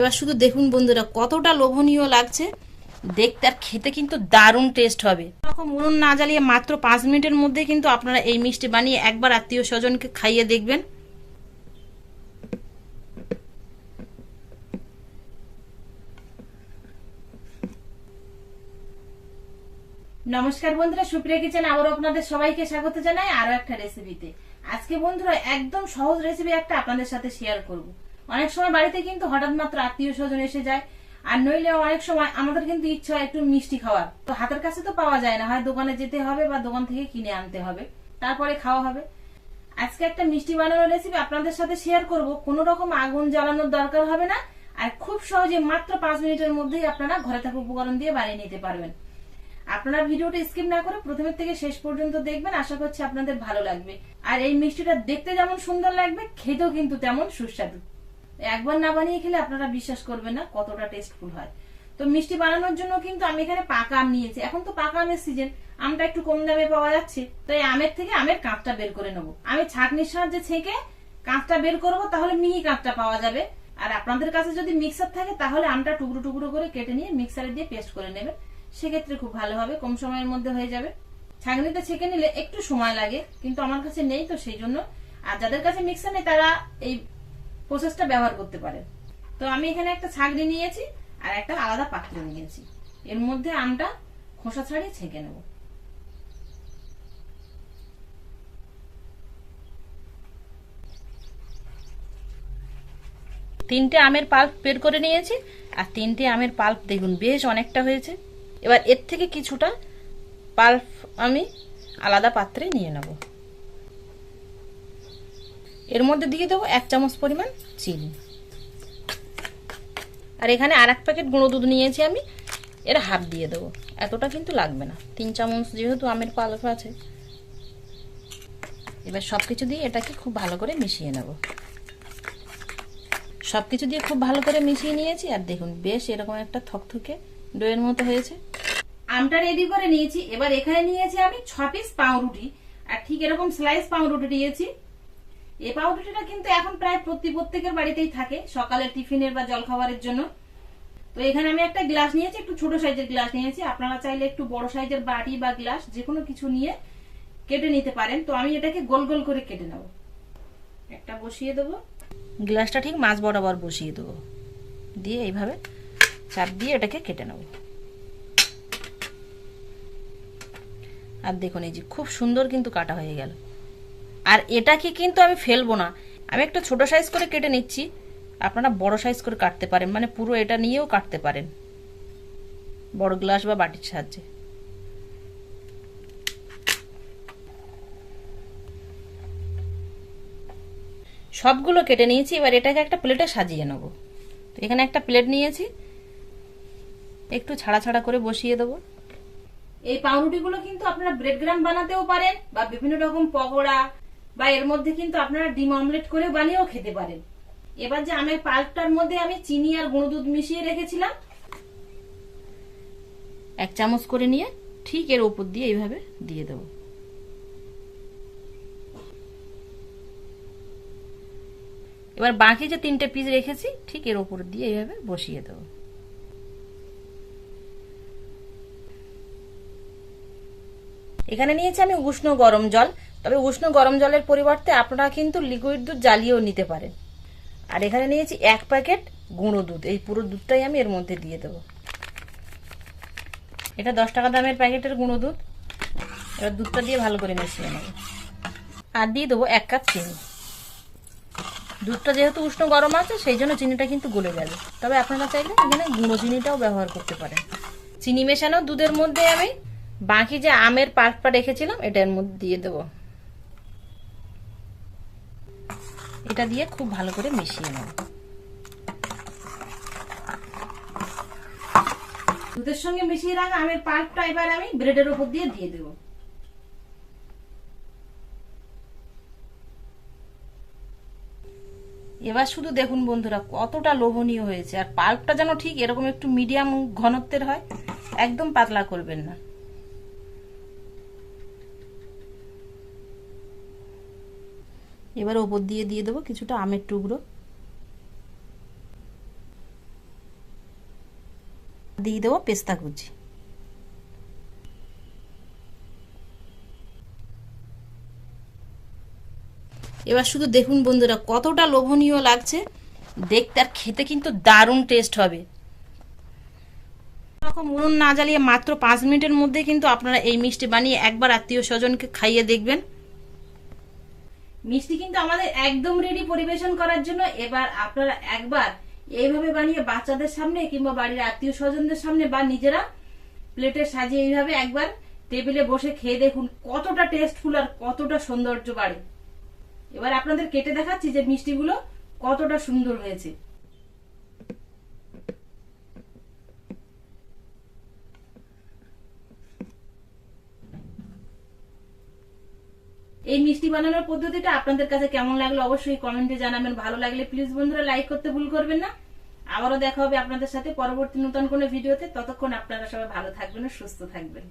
এবার শুধু দেখুন বন্ধুরা, কতটা লোভনীয় লাগছে। দেখতে আর খেতে কিন্তু দারুণ টেস্ট হবে। এরকম উনুন না জ্বালিয়ে মাত্র পাঁচ মিনিটের মধ্যে কিন্তু আপনারা এই মিষ্টি বানিয়ে একবার আত্মীয় স্বজনকে খাইয়ে দেখবেন। নমস্কার বন্ধুরা, সুপ্রিয়া কিচেন, আবারও আপনাদের সবাইকে স্বাগত জানাই আরও একটা রেসিপিতে আজকে বন্ধুরা একদম সহজ রেসিপি একটা আপনাদের সাথে শেয়ার করব। অনেক সময় বাড়িতে কিন্তু হঠাৎ মাত্র আত্মীয় স্বজন এসে যায়। আর নইলে অনেক সময় আমাদের কিন্তু ইচ্ছা হয় একটু মিষ্টি খাওয়ার। তো হাতের কাছে তো পাওয়া যায় না, হয় দোকানে যেতে হবে বা দোকান থেকে কিনে আনতে হবে। তারপরে খাওয়া হবে। আজকে একটা মিষ্টি বানানোর রেসিপি আপনাদের সাথে শেয়ার করব। কোনো রকম আগুন জ্বালানোর দরকার হবে না। আর খুব সহজে মাত্র পাঁচ মিনিটের মধ্যেই আপনারা ঘরে থাকা উপকরণ দিয়ে বানিয়ে নিতে পারবেন। আপনারা ভিডিওটা স্কিপ না করে প্রথমে থেকে শেষ পর্যন্ত দেখবেন। আশা করছি আপনাদের ভালো লাগবে। আর এই মিষ্টিটা দেখতে যেমন সুন্দর লাগবে, খেতেও কিন্তু তেমন সুস্বাদু। একবার না বানিয়ে খেলে আপনারা বিশ্বাস করবেন না কতটা টেস্টফুল হয়। তো মিষ্টি বানানোর জন্য কিন্তু আমি এখানে পাকা আম নিয়েছি। এখন তো পাকা আমের সিজন আমটা একটু কম দামে পাওয়া যাচ্ছে তো এই আমের থেকে আমের কাঁচটা বের করে নেব। আমি ছাঁকনির সাহায্যে ছেঁকে কাঁচটা বের করব, তাহলে মিহি কাঁচটা পাওয়া যাবে। আর আপনাদের কাছে যদি মিক্সার থাকে, তাহলে আমটা টুকরো টুকরো করে কেটে নিয়ে মিক্সারে দিয়ে পেস্ট করে নেবেন। সেক্ষেত্রে খুব ভালো হবে, কম সময়ের মধ্যে হয়ে যাবে। ছাঁকনিতে ছেঁকে নিলে একটু সময় লাগে, কিন্তু আমার কাছে নেই তো সেই জন্য। আর যাদের কাছে মিক্সার নেই, তারা এই প্রসেসটা ব্যবহার করতে পারে তো আমি এখানে একটা ছাঁকনি নিয়েছি আর একটা আলাদা পাত্র নিয়েছি। এর মধ্যে আমটা খোসা ছাড়িয়ে ছেঁকে নেব। তিনটে আমের পাল্প বের করে নিয়েছি আর তিনটে আমের পাল্প দেখুন বেশ অনেকটা হয়েছে। এবার এর থেকে কিছুটা পাল্প আমি আলাদা পাত্রে নিয়ে নেব। এর মধ্যে দিয়ে দেবো এক চামচ পরিমাণ চিনি। আর এখানে আর এক প্যাকেট গুঁড়ো দুধ নিয়েছি আমি, এর হাফ দিয়ে দেবো। এতটা কিন্তু লাগবে না। তিন চামচ যেহেতু আমের পালক আছে, এবার সব কিছু দিয়ে এটাকে খুব ভালো করে মিশিয়ে নেব। সব কিছু দিয়ে খুব ভালো করে মিশিয়ে নিয়েছি, আর দেখুন বেশ এরকম একটা থকথকে ডোয়ের মতো হয়েছে। আমটা রেডি করে নিয়েছি, এবার এখানে নিয়েছি আমি ছ পিস পাউরুটি, আর ঠিক এরকম স্লাইস পাউরুটি নিয়েছি। এই পাউরুটিটা কিন্তু এখন প্রায় প্রতি প্রত্যেকের বাড়িতেই থাকে, সকালের টিফিনের বা জলখাবারের জন্য। তো এখানে আমি একটা গ্লাস নিয়েছি, একটু ছোট সাইজের গ্লাস নিয়েছি। আপনারা চাইলে একটু বড় সাইজের বাটি বা গ্লাস যে কোনো কিছু নিয়ে কেটে নিতে পারেন। তো আমি এটাকে গোল গোল করে কেটে নেব। একটা বসিয়ে দেবো। গ্লাসটা ঠিক মাছ বরাবর বসিয়ে দেবো। দিয়ে এইভাবে চাপ দিয়ে এটাকে কেটে নেব। আর দেখুন, এই যে খুব সুন্দর কিন্তু কাটা হয়ে গেল। আর এটাকে কিন্তু আমি ফেলব না। আমি একটা ছোট সাইজ করে কেটে নিচ্ছি। আপনারা বড় সাইজ করে কাটতে পারেন। মানে পুরো এটা নিয়েও কাটতে পারেন। বড় গ্লাস বা বাটির সাহায্যে। সবগুলো কেটে নিয়েছি। এবার এটাকে একটা প্লেটে সাজিয়ে নেব। তো এখানে একটা প্লেট নিয়েছি। একটু ছাড়া ছাড়া করে বসিয়ে দেবো। এই পাউরুটিগুলো কিন্তু আপনারা ব্রেড গ্রাম বানাতেও পারেন বা বিভিন্ন রকম পকোড়া বা এর মধ্যে কিন্তু আপনারা ডিম অমলেট করে বানিয়েও খেতে পারেন। এবার যে আমের পাল্পটার মধ্যে আমি চিনি আর গুঁড়ো দুধ মিশিয়ে রেখেছিলাম। এক চামচ করে নিয়ে ঠিক এর উপর দিয়ে এইভাবে দিয়ে দেবো। এবার বাকি যে তিনটে পিস রেখেছি, ঠিক এর উপর দিয়ে এইভাবে বসিয়ে দেবো। এখানে নিয়েছি আমি উষ্ণ গরম জল। তবে উষ্ণ গরম জলের পরিবর্তে আপনারা কিন্তু লিকুইড দুধ জ্বালিয়েও নিতে পারেন। আর এখানে নিয়েছি এক প্যাকেট গুঁড়ো দুধ। এই পুরো দুধটাই আমি এর মধ্যে দিয়ে দেবো। এটা দশ টাকা দামের প্যাকেটের গুঁড়ো দুধ। এবার দুধটা দিয়ে ভালো করে মিশিয়ে নেব। আর দিয়ে দেবো এক কাপ চিনি। দুধটা যেহেতু উষ্ণ গরম আছে, সেই জন্য চিনিটা কিন্তু গলে গেল তবে আপনারা চাইলে এখানে গুঁড়ো চিনিটাও ব্যবহার করতে পারেন। চিনি মেশানো দুধের মধ্যে আমি বাকি যে আমের পাল্পটা রেখেছিলাম এটার মধ্যে দিয়ে দেব। এটা দিয়ে খুব ভালো করে মিশিয়ে নেব। দুধের সঙ্গে মিশিয়ে রাখা আমের পাল্পটা এবার আমি ব্রেডের উপর দিয়ে দিয়ে দেব। এবার শুধু দেখুন বন্ধুরা কতটা লোভনীয় হয়েছে। আর পাল্পটা যেন ঠিক এরকম একটু মিডিয়াম ঘনত্বের হয় একদম পাতলা করবেন না। এবার ওপর দিয়ে দিয়ে দেবো কিছুটা আমের টুকরো। দিয়ে দেবো পেস্তা কুচি। এবার শুধু দেখুন বন্ধুরা, কতটা লোভনীয় লাগছে। দেখতে আর খেতে কিন্তু দারুণ টেস্ট হবে। রকম উনুন না জ্বালিয়ে মাত্র পাঁচ মিনিটের মধ্যে কিন্তু আপনারা এই মিষ্টি বানিয়ে একবার আত্মীয় স্বজনকে খাইয়ে দেখবেন। মিষ্টি কিন্তু আমাদের একদম রেডি পরিবেশন করার জন্য। এবার আপনারা একবার এইভাবে বানিয়ে বাচ্চাদের সামনে কিংবা বাড়ির আত্মীয় স্বজনদের সামনে বা নিজেরা প্লেটে সাজিয়ে এইভাবে একবার টেবিলে বসে খেয়ে দেখুন কতটা টেস্টফুল আর কতটা সৌন্দর্য বাড়ে এবার আপনাদের কেটে দেখাচ্ছি যে মিষ্টিগুলো কতটা সুন্দর হয়েছে এই মিষ্টি বানানোর পদ্ধতিটা আপনাদের কাছে কেমন লাগল অবশ্যই কমেন্টে জানাবেন। ভালো লাগলে প্লিজ বন্ধুরা লাইক করতে ভুল করবেন না। আবারও দেখা হবে আপনাদের সাথে পরবর্তী নতুন কোনো ভিডিওতে। ততক্ষণ আপনারা সবাই ভালো থাকবেন সুস্থ থাকবেন।